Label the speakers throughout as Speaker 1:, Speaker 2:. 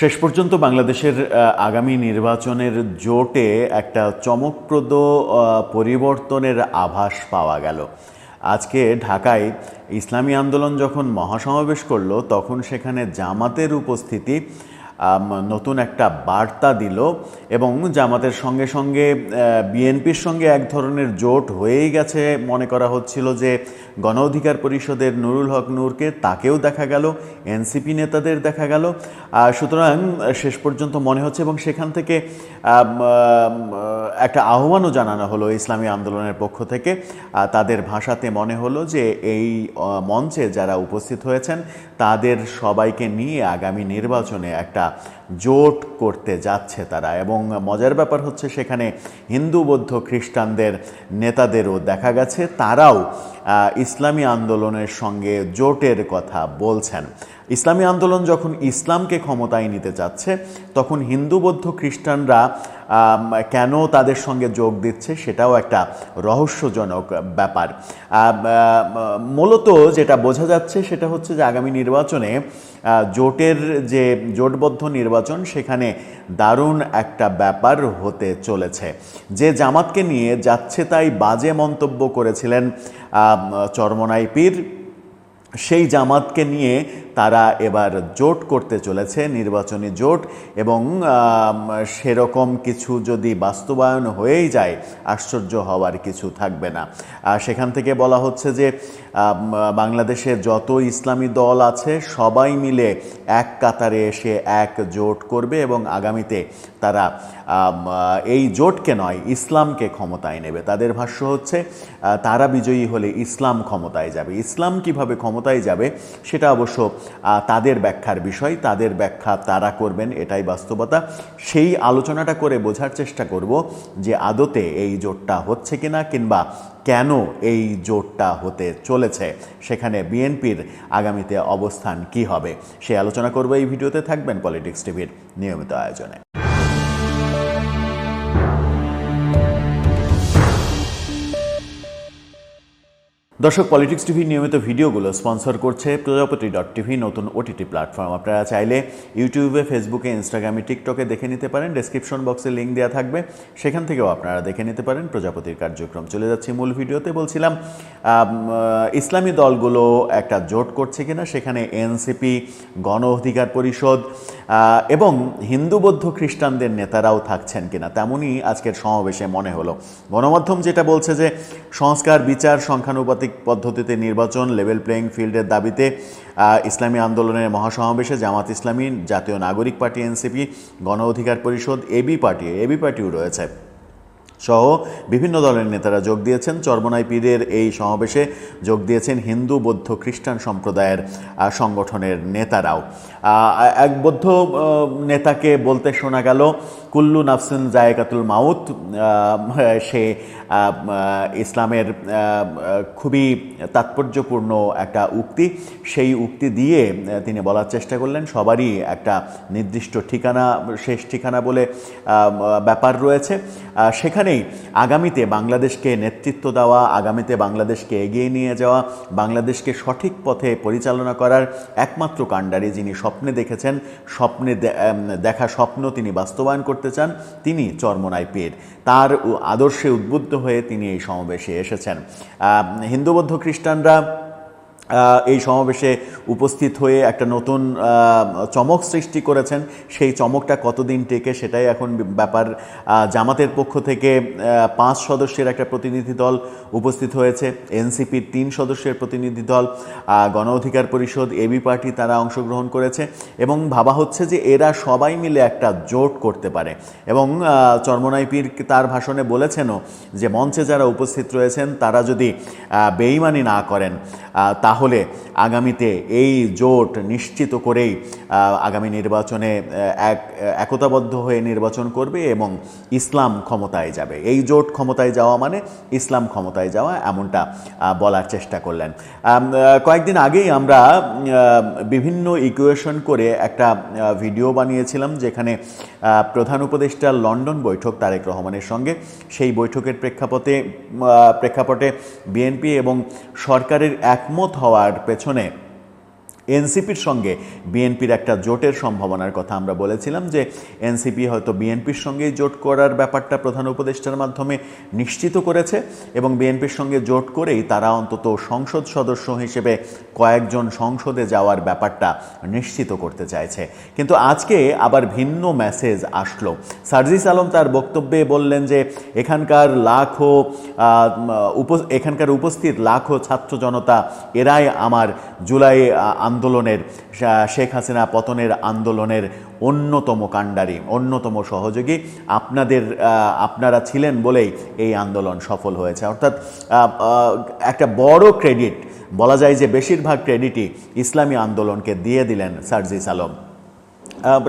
Speaker 1: শেষ পর্যন্ত বাংলাদেশের আগামী নির্বাচনের জোটে একটা চমকপ্রদ পরিবর্তনের আভাস পাওয়া গেল। আজকে ঢাকায় ইসলামী আন্দোলন যখন মহাসমাবেশ করল, তখন সেখানে জামাতের উপস্থিতি নতুন একটা বার্তা দিল এবং জামাতের সঙ্গে সঙ্গে বিএনপির সঙ্গে এক ধরনের জোট হয়েই গেছে। মনে করা হচ্ছিল যে গণ অধিকার পরিষদের নুরুল হক নূরকে তাকেও দেখা গেল, এনসিপি নেতাদের দেখা গেল। সুতরাং শেষ পর্যন্ত মনে হচ্ছে এবং সেখান থেকে একটা আহ্বানও জানানো হলো ইসলামী আন্দোলনের পক্ষ থেকে। তাদের ভাষাতে মনে হলো যে এই মঞ্চে যারা উপস্থিত হয়েছেন তাদের সবাইকে নিয়ে আগামী নির্বাচনে একটা জোট করতে যাচ্ছে তারা এবং মজার ব্যাপার হচ্ছে সেখানে হিন্দু, বৌদ্ধ, খ্রিস্টানদের নেতাদেরও দেখা গেছে। তারাও ইসলামী আন্দোলনের সঙ্গে জোটের কথা বলছেন। ইসলামী আন্দোলন যখন ইসলামকে ক্ষমতায় নিতে চাচ্ছে তখন হিন্দু, বৌদ্ধ, খ্রিস্টানরা কেন তাদের সঙ্গে যোগ দিচ্ছে সেটাও একটা রহস্যজনক ব্যাপার। মূলত যেটা বোঝা যাচ্ছে সেটা হচ্ছে যে আগামী নির্বাচনে জোটের যে জোটবদ্ধ নির্বাচন, সেখানে দারুণ একটা ব্যাপার হতে চলেছে। যে জামাতকে নিয়ে যাচ্ছে তাই বাজে মন্তব্য করেছিলেন চরমনাই পীর। সেই জামাতকে নিয়ে তারা এবার জোট করতে চলেছে, নির্বাচনী জোট। এবং সেরকম কিছু যদি বাস্তবায়ন হয়েই যায়, আশ্চর্য হওয়ার কিছু থাকবে না। সেখান থেকে বলা হচ্ছে যে বাংলাদেশে যত ইসলামী দল আছে, সবাই মিলে এক কাতারে এসে এক জোট করবে এবং আগামীতে তারা এই জোটকে নয়, ইসলামকে ক্ষমতায় নেবে। তাদের ভাষ্য হচ্ছে তারা বিজয়ী হলে ইসলাম ক্ষমতায় যাবে। ইসলাম কীভাবে ক্ষমতায় যাবে সেটা অবশ্য তাদের ব্যাখ্যার বিষয়। তাদের ব্যাখ্যা তারা করবেন, এটাই বাস্তবতা। সেই আলোচনাটা করে বোঝার চেষ্টা করব যে আদতে এই জোটটা হচ্ছে কিনা কিংবা কেন এই জোটটা হতে চলেছে। সেখানে বিএনপির আগামীতে অবস্থান কি হবে, সে আলোচনা করব এই ভিডিওতে। থাকবেন পলিটিক্স টিভির নিয়মিত আয়োজনে। দর্শক পলিটিক্স টিভির নিয়মিত ভিডিওগুলো স্পন্সর করছে প্রজাপতি ডট টিভি নতুন ওটিটি প্ল্যাটফর্ম আপনারা চাইলে ইউটিউবে ফেসবুকে ইনস্টাগ্রামে টিকটকে দেখে নিতে পারেন। ডেসক্রিপশন বক্সে লিঙ্ক দেওয়া থাকবে। সেখান থেকেও আপনারা দেখে নিতে পারেন প্রজাপতির কার্যক্রম। চলে যাচ্ছি মূল ভিডিওতে। বলছিলাম ইসলামী দলগুলো একটা জোট করছে কিনা? সেখানে এনসিপি গণ অধিকার পরিষদ এবং হিন্দু, বৌদ্ধ, খ্রিস্টানদের নেতারাও থাকছেন কিনা? তেমনই আজকের সমাবেশে মনে হলো। গণমাধ্যম যেটা বলছে যে সংস্কার, বিচার, সংখ্যানুপাতিক পদ্ধতিতে নির্বাচন লেভেল প্লেয়িং ফিল্ডের দাবিতে ইসলামী আন্দোলনের মহাসমাবেশে জামাত ইসলামী, জাতীয় নাগরিক পার্টি, এনসিপি, গণ অধিকার পরিষদ এবি পার্টি এবি পার্টিও রয়েছে। সহ বিভিন্ন দলের নেতারা যোগ দিয়েছেন। চর্মনাই পীরের এই সমাবেশে যোগ দিয়েছেন হিন্দু, বৌদ্ধ, খ্রিস্টান সম্প্রদায়ের সংগঠনের নেতারাও। এক বৌদ্ধ নেতাকে বলতে শোনা গেল কুল্লু নাফসিন জায়কাতুল মাউত সে আহ, আহ, ইসলামের খুবই তাৎপর্যপূর্ণ একটা উক্তি। সেই উক্তি দিয়ে তিনি বলার চেষ্টা করলেন সবারই একটা নির্দিষ্ট ঠিকানা শেষ ঠিকানা বলে ব্যাপার রয়েছে। সেখানেই আগামীতে বাংলাদেশকে নেতৃত্ব দেওয়া আগামীতে বাংলাদেশকে এগিয়ে নিয়ে যাওয়া বাংলাদেশকে সঠিক পথে পরিচালনা করার একমাত্র কাণ্ডারি যিনি স্বপ্নে দেখেছেন স্বপ্নে দেখা স্বপ্ন তিনি বাস্তবায়ন করতে চান তিনি চর্মনাই পীর। তার আদর্শে উদ্বুদ্ধ হয়ে তিনি এই সমাবেশে এসেছেন। আহ, হিন্দু বৌদ্ধ খ্রিস্টানরা এই সমাবেশে উপস্থিত হয়ে একটা নতুন চমক সৃষ্টি করেছেন। সেই চমকটা কতদিন টেকে সেটাই এখন ব্যাপার। জামাতের পক্ষ থেকে পাঁচ সদস্যের একটা প্রতিনিধি দল উপস্থিত হয়েছে। এনসিপির তিন সদস্যের প্রতিনিধি দল গণ অধিকার পরিষদ এবি পার্টি তারা অংশগ্রহণ করেছে এবং ভাবা হচ্ছে যে এরা সবাই মিলে একটা জোট করতে পারে। এবং আহ, চরমনাই পীর তার ভাষণে বলেছেনও যে মঞ্চে যারা উপস্থিত রয়েছেন তারা যদি বেইমানি না করেন আহ, তাহলে আগামীতে এই জোট নিশ্চিত করেই আগামী নির্বাচনে এক, একতাবদ্ধ হয়ে নির্বাচন করবে এবং ইসলাম ক্ষমতায় যাবে। এই জোট ক্ষমতায় যাওয়া মানে ইসলাম ক্ষমতায় যাওয়া এমনটা বলার চেষ্টা করলেন। কয়েকদিন আগেই আমরা বিভিন্ন ইকুয়েশন করে একটা ভিডিও বানিয়েছিলাম যেখানে প্রধান উপদেষ্টা লন্ডন বৈঠক তারেক রহমানের সঙ্গে। সেই বৈঠকের প্রেক্ষাপটে প্রেক্ষাপটে বিএনপি এবং সরকারের একমত হওয়ার পেছনে এনসিপির সঙ্গে বিএনপির একটা জোটের সম্ভাবনার কথা আমরা বলেছিলাম যে এনসিপি হয়তো বিএনপির সঙ্গেই জোট করার ব্যাপারটা প্রধান উপদেষ্টার মাধ্যমে নিশ্চিত করেছে এবং বিএনপির সঙ্গে জোট করেই তারা অন্তত সংসদ সদস্য হিসেবে কয়েকজন সংসদে যাওয়ার ব্যাপারটা নিশ্চিত করতে চাইছে। কিন্তু আজকে আবার ভিন্ন মেসেজ আসলো। সার্জিস আলম তার বক্তব্যে বললেন যে এখানকার লাখো এখানকার উপস্থিত লাখো ছাত্র জনতা, এরাই আমার জুলাই আন্দোলনের শেখ হাসিনা পতনের আন্দোলনের অন্যতম কাণ্ডারি, অন্যতম সহযোগী আপনাদের আপনারা ছিলেন বলেই এই আন্দোলন সফল হয়েছে। অর্থাৎ একটা বড় ক্রেডিট, বলা যায় যে বেশিরভাগ ক্রেডিটই ইসলামী আন্দোলনকে দিয়ে দিলেন সার্জিস আলম।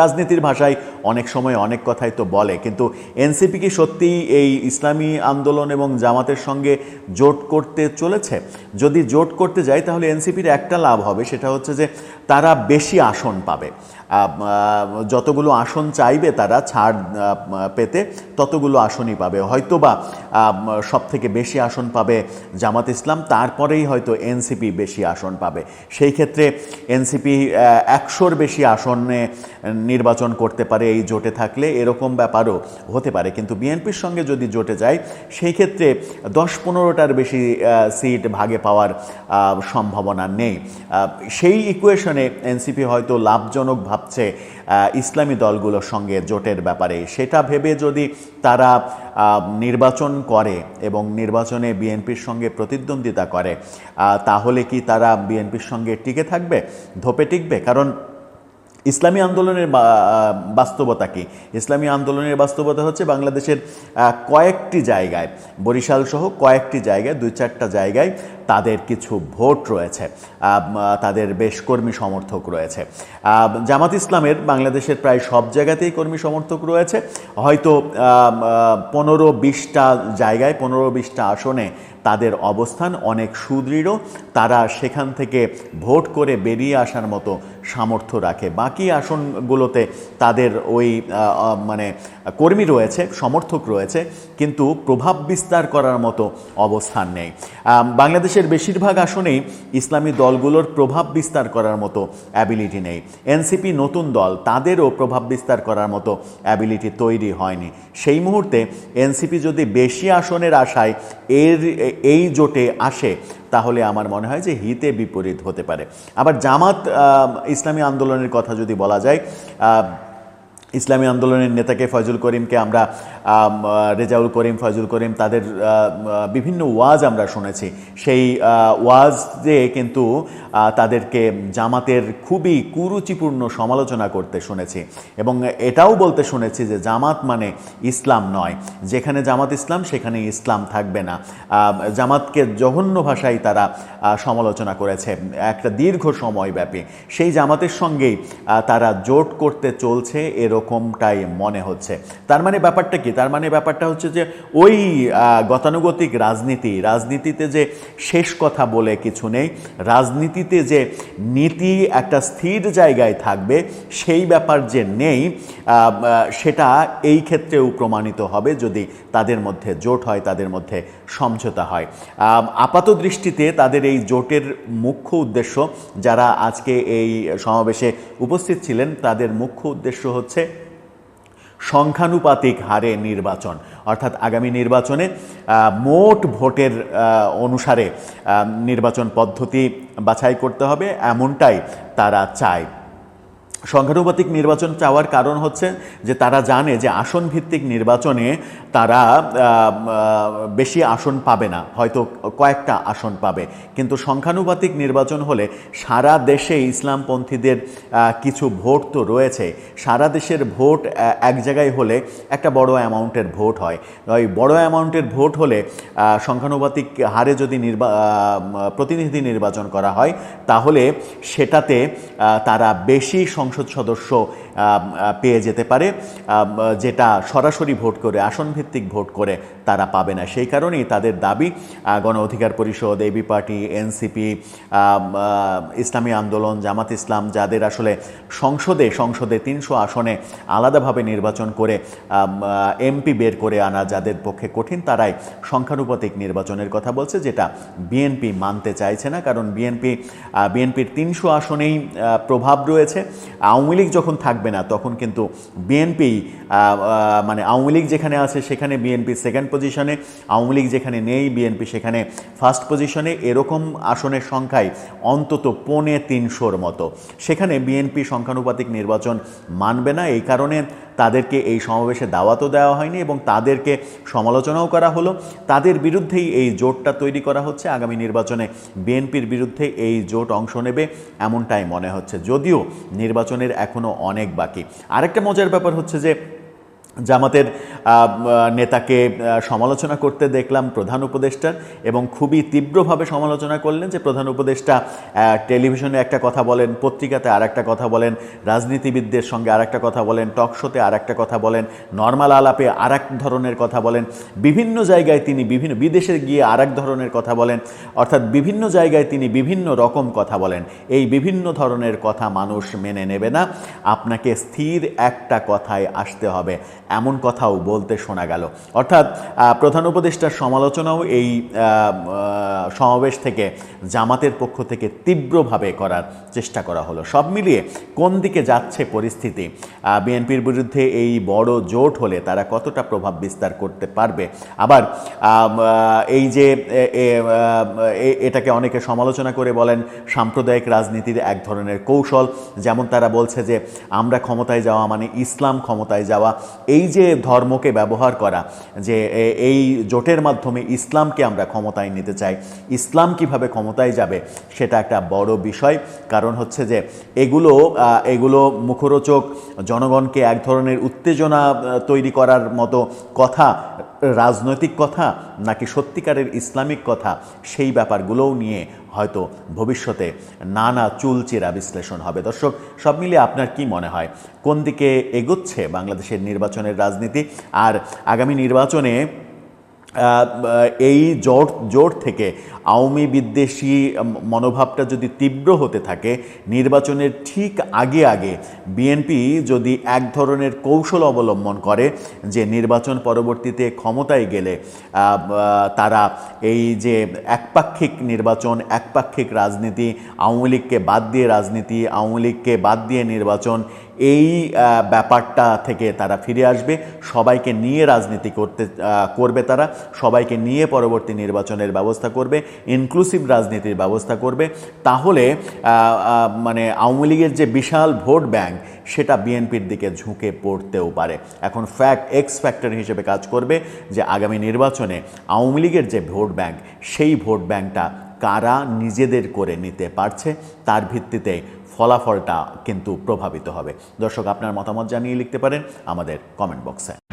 Speaker 1: রাজনীতির ভাষায় অনেক সময় অনেক কথাই তো বলে, কিন্তু এনসিপি কি সত্যিই এই ইসলামী আন্দোলন এবং জামাতের সঙ্গে জোট করতে চলেছে? যদি জোট করতে যায়, তাহলে এনসিপির একটা লাভ হবে, সেটা হচ্ছে যে তারা বেশি আসন পাবে। যতগুলো আসন চাইবে তারা ছাড় পেতে ততগুলো আসনই পাবে। হয়তোবা সব থেকে বেশি আসন পাবে জামাত ইসলাম, তারপরেই হয়তো এনসিপি বেশি আসন পাবে। সেই ক্ষেত্রে এনসিপি একশোর বেশি আসনে নির্বাচন করতে পারে এই জোটে থাকলে, এরকম ব্যাপারও হতে পারে। কিন্তু বিএনপির সঙ্গে যদি জোটে যায়, সেই ক্ষেত্রে দশ পনেরোটার বেশি সিট ভাগে পাওয়ার সম্ভাবনা নেই। সেই ইকুয়েশনে এনসিপি হয়তো লাভজনক ভাবছে ইসলামী দলগুলোর সঙ্গে জোটের ব্যাপারে। সেটা ভেবে যদি তারা নির্বাচন করে এবং নির্বাচনে বিএনপির সঙ্গে প্রতিদ্বন্দ্বিতা করে তাহলে কি তারা বিএনপির সঙ্গে টিকে থাকবে? ধোপে টিকবে? কারণ ইসলামী আন্দোলনের বাস্তবতা কি? ইসলামী আন্দোলনের বাস্তবতা হচ্ছে বাংলাদেশের কয়েকটি জায়গায়, বরিশাল সহ কয়েকটি জায়গায়, দুই চারটা জায়গায় তাদের কিছু ভোট রয়েছে তাদের বেশ কর্মী সমর্থক রয়েছে। জামাত ইসলামের বাংলাদেশের প্রায় সব জায়গাতেই কর্মী সমর্থক রয়েছে। হয়তো পনেরো বিশটা জায়গায় পনেরো বিশটা আসনে তাদের অবস্থান অনেক সুদৃঢ়। তারা সেখান থেকে ভোট করে বেরিয়ে আসার মতো সামর্থ্য রাখে। বাকি আসনগুলোতে তাদের ওই মানে কর্মী রয়েছে সমর্থক রয়েছে কিন্তু প্রভাব বিস্তার করার মতো অবস্থান নেই। আম, বাংলাদেশের বেশিরভাগ আসনেই ইসলামী দলগুলোর প্রভাব বিস্তার করার মতো অ্যাবিলিটি নেই। এনসিপি নতুন দল, তাদেরও প্রভাব বিস্তার করার মতো অ্যাবিলিটি তৈরি হয়নি। সেই মুহূর্তে এনসিপি যদি বেশি আসনের আশায় এর, এই জোটে আসে, তাহলে আমার মনে হয় যে হিতে বিপরীত হতে পারে। আবার জামাত ইসলামী আন্দোলনের কথা যদি বলা যায় ইসলামী আন্দোলনের নেতাকে ফয়জুল করিমকে আমরা রেজাউল করিম ফয়জুল করিম তাদের বিভিন্ন ওয়াজ আমরা শুনেছি। সেই ওয়াজ ওয়াজে কিন্তু তাদেরকে জামাতের খুবই কুরুচিপূর্ণ সমালোচনা করতে শুনেছি। এবং এটাও বলতে শুনেছি যে জামাত মানে ইসলাম নয়। যেখানে জামাত ইসলাম, সেখানে ইসলাম থাকবে না। জামাতকে জঘন্য ভাষায় তারা সমালোচনা করেছে একটা দীর্ঘ সময় ব্যাপী সেই জামাতের সঙ্গেই তারা জোট করতে চলছে এরকমটাই মনে হচ্ছে। তার মানে ব্যাপারটা কি? তার মানে ব্যাপারটা হচ্ছে যে ওই গতানুগতিক রাজনীতি, রাজনীতিতে যে শেষ কথা বলে কিছু নেই, রাজনীতিতে যে নীতি একটা স্থির জায়গায় থাকবে, সেই ব্যাপার যে নেই সেটা এই ক্ষেত্রেও প্রমাণিত হবে যদি তাদের মধ্যে জোট হয়, তাদের মধ্যে সমঝোতা হয়। আপাত দৃষ্টিতে তাদের এই জোটের মুখ্য উদ্দেশ্য, যারা আজকে এই সমাবেশে উপস্থিত ছিলেন, তাদের মুখ্য উদ্দেশ্য হচ্ছে সংখ্যানুপাতিক হারে নির্বাচন। অর্থাৎ আগামী নির্বাচনে মোট ভোটের অনুসারে নির্বাচন পদ্ধতি বাছাই করতে হবে। এমনটাই তারা চায়। সংখ্যানুপাতিক নির্বাচন চাওয়ার কারণ হচ্ছে যে তারা জানে যে আসন ভিত্তিক নির্বাচনে তারা বেশি আসন পাবে না, হয়তো কয়েকটা আসন পাবে। কিন্তু সংখ্যানুপাতিক নির্বাচন হলে সারা দেশে ইসলামপন্থীদের কিছু ভোট তো রয়েছে। সারা দেশের ভোট এক জায়গায় হলে একটা বড় অ্যামাউন্টের ভোট হয়। ওই বড় অ্যামাউন্টের ভোট হলে সংখ্যানুপাতিক হারে যদি নির্বা প্রতিনিধি নির্বাচন করা হয়, তাহলে সেটাতে তারা বেশি সংখ্যক সংসদ সদস্য পেয়ে যেতে পারে যেটা সরাসরি ভোট করে, আসনভিত্তিক ভোট করে তারা পাবে না। সেই কারণেই তাদের দাবি গণ অধিকার পরিষদ এবি পার্টি এনসিপি ইসলামী আন্দোলন, জামাত ইসলাম যাদের আসলে সংসদে সংসদে তিনশো আসনে আলাদাভাবে নির্বাচন করে এমপি বের করে আনা যাদের পক্ষে কঠিন, তারাই সংখ্যানুপাতিক নির্বাচনের কথা বলছে, যেটা বিএনপি মানতে চাইছে না। কারণ বিএনপি বিএনপির তিনশো আসনেই প্রভাব রয়েছে। আওয়ামী লীগ যখন থাকবে না, তখন কিন্তু বিএনপি মানে আওয়ামী লীগ যেখানে আছে সেখানে বিএনপি সেকেন্ড পজিশনে আওয়ামী লীগ যেখানে নেই বিএনপি সেখানে ফার্স্ট পজিশনে এরকম আসনের সংখ্যায় অন্তত পৌনে তিনশোর মতো। সেখানে বিএনপি সংখ্যানুপাতিক নির্বাচন মানবে না, এই কারণে তাদেরকে এই সমাবেশে দাওয়াতও দেওয়া হয়নি এবং তাদেরকে সমালোচনাও করা হলো। তাদের বিরুদ্ধেই এই জোটটা তৈরি করা হচ্ছে। আগামী নির্বাচনে বিএনপির বিরুদ্ধে এই জোট অংশ নেবে, এমনটাই মনে হচ্ছে। যদিও নির্বাচনের এখনও অনেক বাকি। আরেকটা মজার ব্যাপার হচ্ছে যে জামাতের নেতাকে সমালোচনা করতে দেখলাম প্রধান উপদেষ্টার এবং খুবই তীব্রভাবে সমালোচনা করলেন যে প্রধান উপদেষ্টা টেলিভিশনে একটা কথা বলেন, পত্রিকাতে আর একটা কথা বলেন, রাজনীতিবিদদের সঙ্গে আর একটা কথা বলেন, টক শোতে আর একটা কথা বলেন, নর্মাল আলাপে আর এক ধরনের কথা বলেন, বিভিন্ন জায়গায় তিনি বিভিন্ন, বিদেশে গিয়ে আর এক ধরনের কথা বলেন, অর্থাৎ বিভিন্ন জায়গায় তিনি বিভিন্ন রকম কথা বলেন। এই বিভিন্ন ধরনের কথা মানুষ মেনে নেবে না। আপনাকে স্থির একটা কথায় আসতে হবে। এমন কথাও বলতে শোনা গেল। অর্থাৎ প্রধান উপদেষ্টার সমালোচনাও এই সমাবেশ থেকে, জামাতের পক্ষ থেকে তীব্রভাবে করার চেষ্টা করা হলো। সব মিলিয়ে কোন দিকে যাচ্ছে পরিস্থিতি? বিএনপির বিরুদ্ধে এই বড় জোট হলে তারা কতটা প্রভাব বিস্তার করতে পারবে? আবার এই যে এটাকে অনেকে সমালোচনা করে বলেন, সাম্প্রদায়িক রাজনীতির এক ধরনের কৌশল, যেমন তারা বলছে যে, আমরা ক্ষমতায় যাওয়া মানে ইসলাম ক্ষমতায় যাওয়া। এই যে ধর্মকে ব্যবহার করা, যে এই জোটের মাধ্যমে ইসলামকে আমরা ক্ষমতায় নিতে চাই ইসলাম কীভাবে ক্ষমতায় যাবে সেটা একটা বড় বিষয়। কারণ হচ্ছে যে এগুলো এগুলো মুখরোচক, জনগণকে এক ধরনের উত্তেজনা তৈরি করার মতো কথা, রাজনৈতিক কথা নাকি সত্যিকারের ইসলামিক কথা, সেই ব্যাপারগুলোও নিয়ে হয়তো ভবিষ্যতে নানা চুলচেরা বিশ্লেষণ হবে। দর্শক, সব মিলিয়ে আপনার কি মনে হয়, কোন দিকে এগোচ্ছে বাংলাদেশের নির্বাচনের রাজনীতি? আর আগামী নির্বাচনে এই জোট জোট থেকে আওয়ামী বিদ্বেষী মনোভাবটা যদি তীব্র হতে থাকে, নির্বাচনের ঠিক আগে আগে বিএনপি যদি এক ধরনের কৌশল অবলম্বন করে যে নির্বাচন পরবর্তীতে ক্ষমতায় গেলে তারা এই যে একপাক্ষিক নির্বাচন, একপাক্ষিক রাজনীতি, আওয়ামী লীগকে বাদ দিয়ে রাজনীতি, আওয়ামী লীগকে বাদ দিয়ে নির্বাচন এই ব্যাপারটা থেকে তারা ফিরে আসবে। সবাইকে নিয়ে রাজনীতি করতে করবে তারা। সবাইকে নিয়ে পরবর্তী নির্বাচনের ব্যবস্থা করবে ইনক্লুসিভ রাজনীতির ব্যবস্থা করবে। তাহলে মানে আওয়ামী লীগের যে বিশাল ভোট ব্যাংক, সেটা বিএনপির দিকে ঝুঁকে পড়তেও পারে। এখন ফ্যাক্ট এক্স ফ্যাক্টর হিসেবে কাজ করবে যে আগামী নির্বাচনে আওয়ামী লীগের যে ভোট ব্যাংক, সেই ভোট ব্যাংকটা কারা নিজেদের করে নিতে পারছে, তার ভিত্তিতে ফলাফলটা কিন্তু প্রভাবিত হবে। দর্শক আপনার মতামত জানিয়ে লিখতে পারেন আমাদের কমেন্ট বক্সে